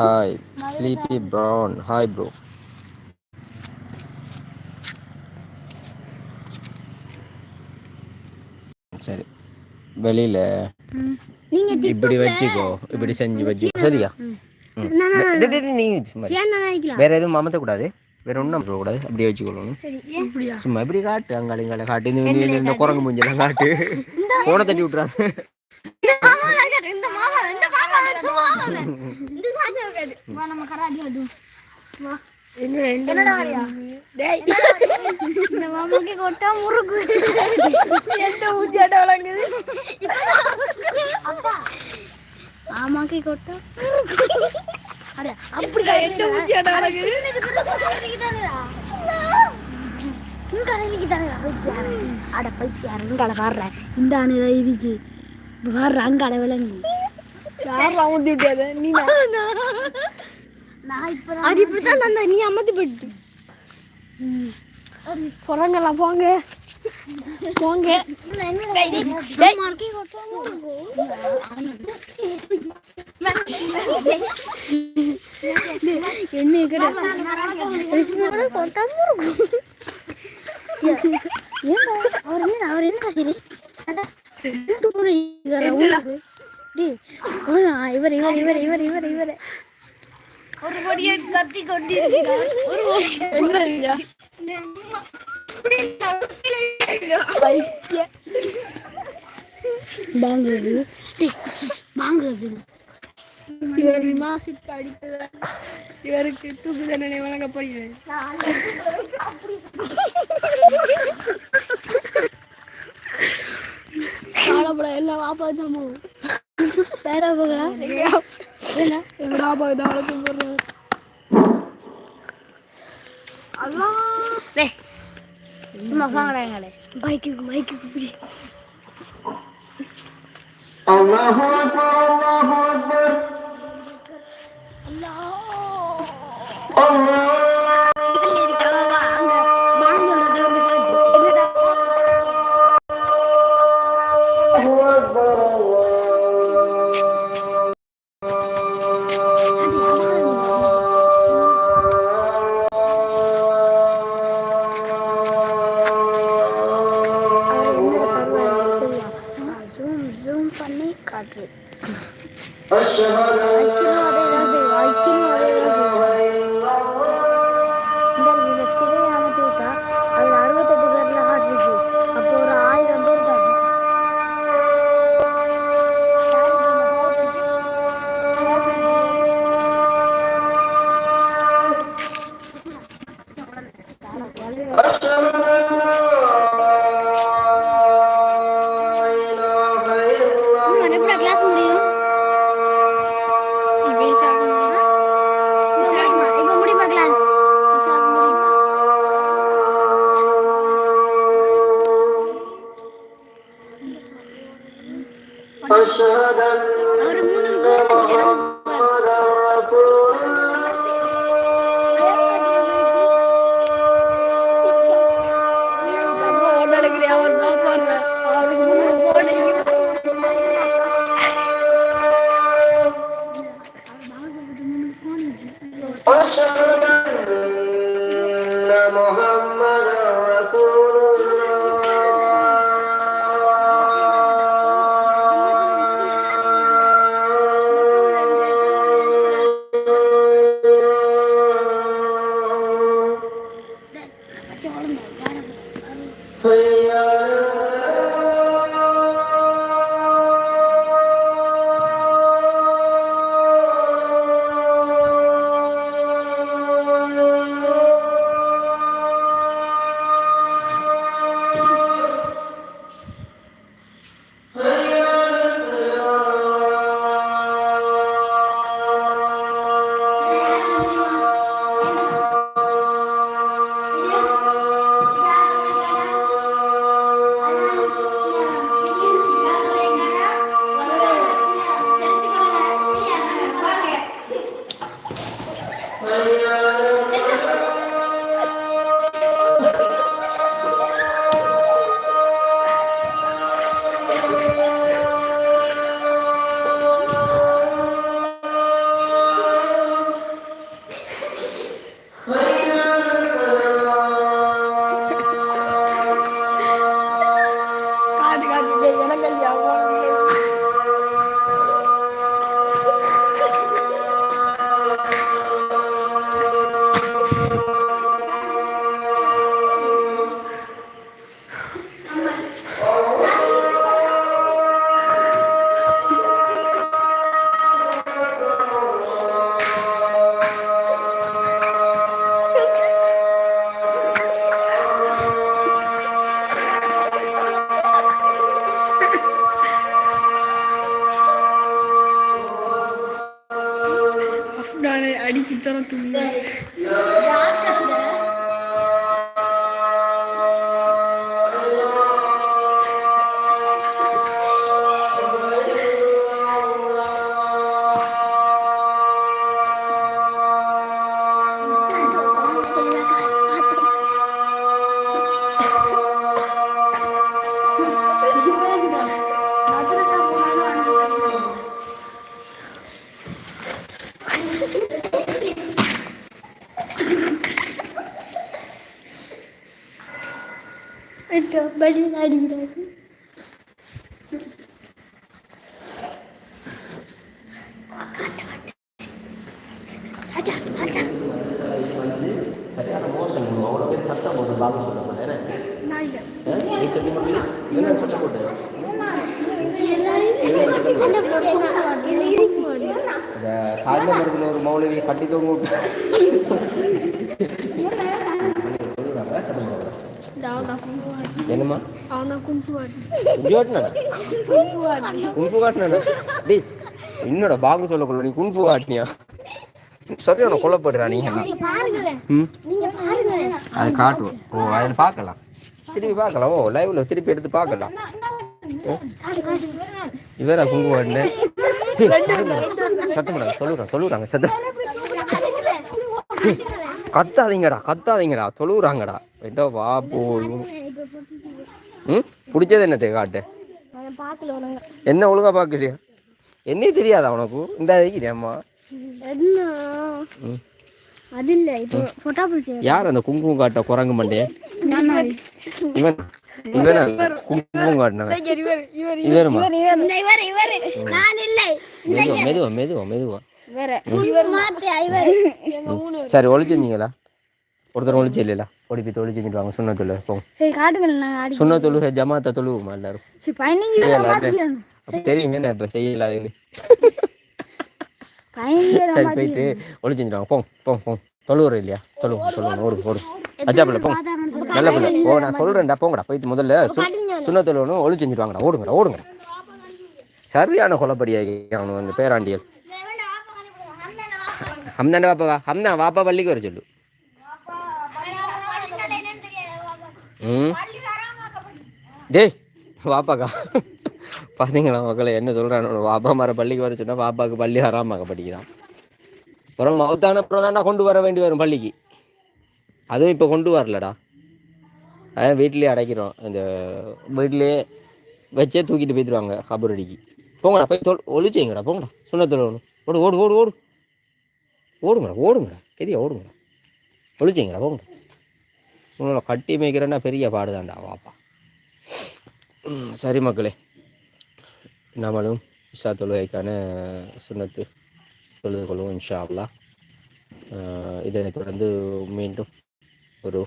Hi sleepy brown hi bro சரி. வெளியில இப்படி வச்சுக்கோ. இப்படி செஞ்சு வச்சுக்கோ. சரியா? வேற எதுவும் மமத்த கூடாது வேற ஒன்றும் கூடாது அப்படியே வச்சுக்கொள்ளணும் சும்மா இப்படி காட்டு. அங்காளி இங்கால காட்டு. இந்த குரங்கு மூஞ்செல்லாம் காட்டு. போனை தட்டி விட்டுறாங்க இந்த மாமா இந்த மாமா இந்த மாமா இந்த சாஜா இருக்காது வா நம்ம கராடி அது வா என்னடா வரியா டேய் இந்த மாமாக்கு கொட்டா முறுக்கு அப்பா மாமாக்கு கொட்டா அட அட இந்த அணில இதுக்கு பாடுற அங்கால விலங்கு யார் அமுத்தி விட்டாத நீ நான். இப்ப அது இப்படிதான் நான் நீ அமர்த்தி போட்டு குரங்கெல்லாம் போங்க. போங்க. என்ன கடை கொட்டாம இருக்கும் ஏன்டா அவர் என்ன அவர் என்ன சரி இவர் இவர் இவர் இவர் இவர் இவர் ஒரு பொடியை கத்தி கொட்டி ஒரு என்ன ஐயா? வாங்குது இவர் விமாசித்து அடித்ததா இவருக்கு தூக்கு தண்டனை வழங்கப்படுகிறது காலப்பட எல்லாம் வாப்பாத்தாமோ பேர போகிறா எங்கடா போய் தான் வளர்த்து போடுறாரு சும்மா வாங்குறாங்களே பைக்கு பைக்கு இப்படி. ஜூம் والشهادة أشهد أن محمدا அடிச்சு தர துணி படி அடிக்கிறாரு சரியான மோசம் அவ்வளோ பேர் சத்தம் போட்டு பார்க்க சொல்ல போட்டேன் நீ சொல்லி மட்டும் என்ன? சத்தம் போட்டு இந்த சாயந்தரத்தில் ஒரு மௌலவி கட்டி தொங்க சத்தம் என்னம்மா? குன்பு காட்டினா டேய் என்னோட பாங்கு சொல்லக்குள்ள நீ குன்பு காட்டினியா சரியான கொல்லப்படுறா நீ. ம்? நீங்க பாருங்க அதை காட்டுவோம். ஓ அதில் பார்க்கலாம். திருப்பி பார்க்கலாம். ஓ லைவ்ல திருப்பி எடுத்து பார்க்கலாம். இவரா குங்கு வாட்டின சத்தம் தொழுறாங்க தொழுறாங்க சத்தம். கத்தாதீங்கடா கத்தாதீங்கடா. தொழுறாங்கடா எட்டோ வா போ ம்? பிடிச்சது என்னத்தை காட்டு? என்ன ஒழுங்கா பார்க்கலையா? என்னே தெரியாதா உனக்கு? இந்த அம்மா என்ன? ம். அது இல்ல இப்போ போட்டா பிடிச்சி யார் அந்த குங்குமம் காட்ட குரங்கு மண்டே? இவன் இவனா குங்குமம் காட்டினவன். இவர் இவர் இவருமா? இவர் இவர். நான் இல்லை. மெதுவா மெதுவா மெதுவா மெதுவா. வேற மாத்தி இவர். எங்க ஊனு சரி ஒழிச்சிருந்தீங்களா ஒருத்தர் ஒழிச்சு இல்லையா ஓடி போய் தொழிச்சு செஞ்சுட்டு வாங்க. சுண்ண தொழு போங்க காட்டுங்கள் சுண்ண தொழு ஜமாத்தா தொழுவுமா எல்லாரும். தெரியுமே என்ன இப்ப செய்யலாம் பதினஞ்சு சரி போயிட்டு ஒழிச்சு செஞ்சுட்டு வாங்க. போங்க போங்க போங்க. தொழுவுற இல்லையா? தொழுவு சொல்லுங்க ஓடு ஓடு அச்சா பிள்ளை போங்க. நல்ல பிள்ளை. ஓ நான் சொல்றேன்டா போங்கடா. போயிட்டு முதல்ல சு- சுண்ண தொழுவணும் ஒழிச்சு செஞ்சுட்டு வாங்கடா. ஓடுங்கடா ஓடுங்க சரியான கொலப்படியாகி அவனு வந்து பேராண்டியல். ஹம்தாண்ட வாப்பா ஹம்தா வாப்பா பள்ளிக்கு வர சொல்லு. ம். டேய் வாப்பாக்கா. பார்த்தீங்களா மக்களை என்ன சொல்கிறான் வாப்பா மர பள்ளிக்கு வர சொன்னால் பாப்பாவுக்கு பள்ளி ஹராமாக படிக்கிறான். அப்புறம் மௌத்தான அப்புறம் தான்டா கொண்டு வர வேண்டி வரும் பள்ளிக்கு. அதுவும் இப்போ கொண்டு வரலடா. அதான் வீட்டிலேயே அடைக்கிறோம். இந்த வீட்டிலேயே வச்சே தூக்கிட்டு போயிடுவாங்க கபர் அடிக்கு போங்கடா போய் தொல் ஒழிச்சிங்கடா போங்கடா. சுண்ண தொழணும் ஓடு ஓடு ஓடு ஓடு. ஓடுங்கடா ஓடுங்கடா. கெதியா ஓடுங்கடா. ஒழிச்சிங்கடா போங்கடா. உங்களை கட்டி மேய்க்கிறேன்னா பெரிய பாடுதான்டா வாப்பா சரி மக்களே. நம்மளும் இஷா தொழுகைக்கான சுண்ணத்து தொழுது கொள்வோம் இன்ஷா அல்லா இதனை இதனைத் தொடர்ந்து மீண்டும் ஒரு